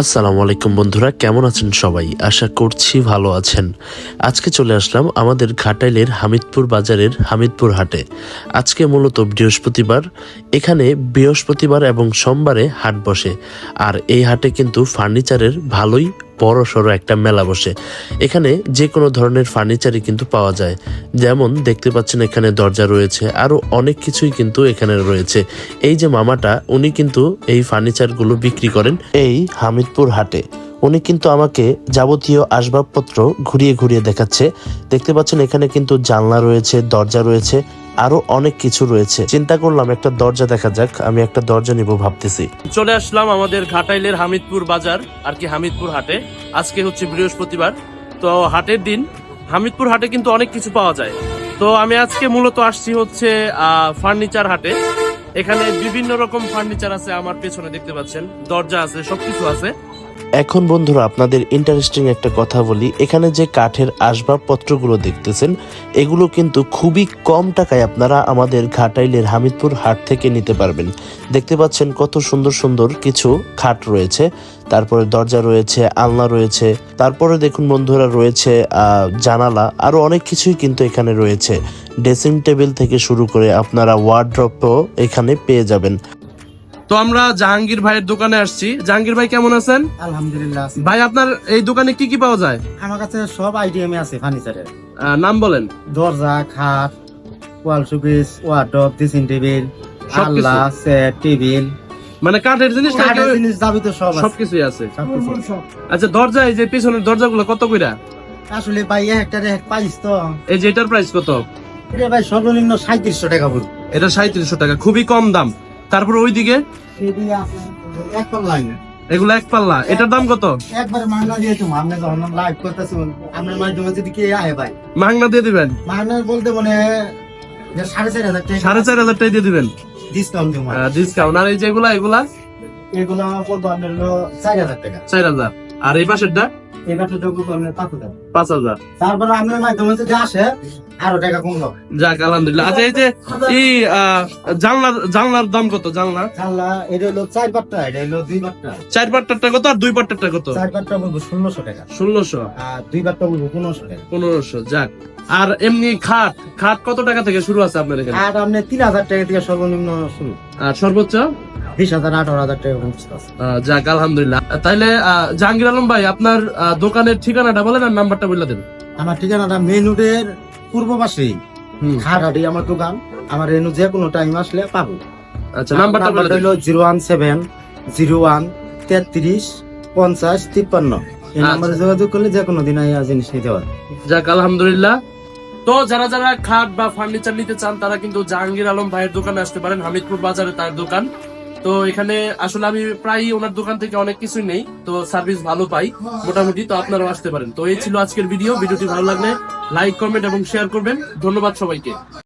আসসালামু আলাইকুম বন্ধুরা, কেমন আছেন সবাই? আশা করছি ভালো আছেন। আজকে চলে আসলাম আমাদের ঘাটাইলের হামিদপুর বাজারের হামিদপুর হাটে। আজকে মূলত বৃহস্পতিবার, এখানে বৃহস্পতিবার এবং সোমবারে হাট বসে। আর এই হাটে কিন্তু ফার্নিচারের ভালোই বড় সড়ো একটা মেলা বসে। এখানে যে কোনো ধরনের ফার্নিচারই কিন্তু পাওয়া যায়। যেমন দেখতে পাচ্ছেন এখানে দরজা রয়েছে আরও অনেক কিছুই কিন্তু এখানে রয়েছে। এই যে মামাটা, উনি কিন্তু এই ফার্নিচারগুলো বিক্রি করেন এই হামিদপুর হাটে। উনি কিন্তু আমাকে যাবতীয় আসবাবপত্র ঘুরিয়ে ঘুরিয়ে দেখাচ্ছে। দেখতে পাচ্ছেন এখানে কিন্তু জানলা রয়েছে, দরজা রয়েছে আরও অনেক কিছু রয়েছে। চিন্তা করলাম একটা দরজা দেখা যাক, আমি একটা দরজা নিব ভাবতেছি। চলে আসলাম আমাদের ঘাটাইলের হামিদপুর বাজার, আর কি হামিদপুর হাটে। আজকে হচ্ছে বৃহস্পতিবার। তো হাটের দিন, হামিদপুর হাটে কিন্তু অনেক কিছু পাওয়া যায়। তো আমি আজকে মূলত আসছি হচ্ছে ফার্নিচার হাটে। এখানে বিভিন্ন রকম ফার্নিচার আছে আমার পেছনে, দেখতে পাচ্ছেন। দরজা আছে, সবকিছু আছে। এখন বন্ধুরা আপনাদের ইন্টারেস্টিং একটা কথা বলি। এখানে যে কাঠের আসবাবপত্রগুলো দেখতেছেন, এগুলো কিন্তু খুবই কম টাকায় আপনারা আমাদের ঘাটাইলের হামিদপুর হাট থেকে নিতে পারবেন। দেখতে পাচ্ছেন কত সুন্দর সুন্দর কিছু খাট রয়েছে, তারপরে দরজা রয়েছে, আলনা রয়েছে, তারপরে দেখুন বন্ধুরা রয়েছে জানালা, আরও অনেক কিছুই কিন্তু এখানে রয়েছে। ড্রেসিং টেবিল থেকে শুরু করে আপনারা ওয়ার্ড্রপও এখানে পেয়ে যাবেন। তো আমরা জাহাঙ্গীর ভাইয়ের দোকানে আসছি। জাহাঙ্গীর ভাই কেমন আছেন? আলহামদুলিল্লাহ ভাই আপনার এই দোকানে কি কি পাওয়া যায়? আমার কাছে সব আইটেমই আছে ফার্নিচারের নাম বলেন। দরজা খাট wall showcase wardrobe dressing table সবকিছু? আল্লাহ সেট টেবিল মানে কাঠের জিনিস কাঠের জিনিস যাবতীয় সব আছে। সবকিছুই আছে। আচ্ছা দরজা এই যে পিছনের দরজাগুলো কত কইরা? আসলে ভাই এক একটা এক পাইস তো। এই যে এটার প্রাইস কত? এটা ভাই সর্বনিম্ন সাঁত্রিশশো টাকা পড়বে এটা সাঁত্রিশশো টাকা খুবই কম দাম। তারপর ওইদিকে? এগুলো এক পাল্লা এটার দাম কত? একবার মাগনা দিয়ে তুমি আপনি যখন লাইভ করতেছি আপনার মাধ্যমে যদি কে আহে ভাই? মাংনা দিয়ে দিবেন? বলতে মানে সাড়ে চার হাজার টাকা। সাড়ে চার হাজার টাকা দিয়ে দিবেন? ডিসকাউন্ট ডিসকাউন্ট আর এই যেগুলা এগুলা? এগুলো আপনার চার হাজার টাকা। চার হাজার। আর এই পাশেরটা? এবারটা যোগ্য করলে পাঁচ হাজার। পাঁচ হাজার। তারপরে আপনার মাধ্যমে যদি আসে আরও টাকা কম যাক আলহামদুলিল্লাহ। আচ্ছা এই যে এই জানলার জানলার দাম কত? জানলা? জানলা এটা হলো চার পাটটা এটা হলো দুই পাটটা। চার পাট্টারটা কত আর দুই কত? চার পাটটা বলব ষোলোশো টাকা। ষোলোশো। আর দুই পাটটা বলব পনেরোশো টাকা। পনেরোশো যাক। আর এমনি খাট খাট কত টাকা থেকে শুরু আছে আপনার এখানে? আর আপনি তিন হাজার টাকা থেকে সর্বনিম্ন শুরু। আর সর্বোচ্চ? বিশ হাজার আঠারো হাজার টাকা যাক আলহামদুলিল্লাহ। আহ, জাহাঙ্গীর আলম ভাই আপনার দোকানের ঠিকানাটা বলেন আর নাম্বারটা বলে দেন। আমার ঠিকানাটা মেন রোডের পূর্ব পাশেই খাটহাটি আমার দোকান। আমার রেনু যে কোনো টাইম আসলে পাবো। আচ্ছা নাম্বারটা হলো zero one seven zero one তেত্রিশ পঞ্চাশ তিপ্পান্ন। এই আচ্ছা। নাম্বারে যোগাযোগ করলে যে কোনো দিন আইয়া জিনিস নিতে পারবে যাক আলহামদুলিল্লাহ। তো যারা যারা খাট বা ফার্নিচার নিতে চান তারা কিন্তু জাহাঙ্গীর আলম ভাইয়ের দোকানে আসতে পারেন। হামিদপুর বাজারে তার দোকান। তো এখানে আসলে আমি প্রায় ওনার দোকান থেকে অনেক কিছুই নেই, তো সার্ভিস ভালো পাই মোটামুটি, তো আপনারাও আসতে পারেন। তো এই ছিল আজকের ভিডিও ভিডিওটি ভালো লাগলে লাইক কমেন্ট এবং শেয়ার করবেন। ধন্যবাদ সবাইকে।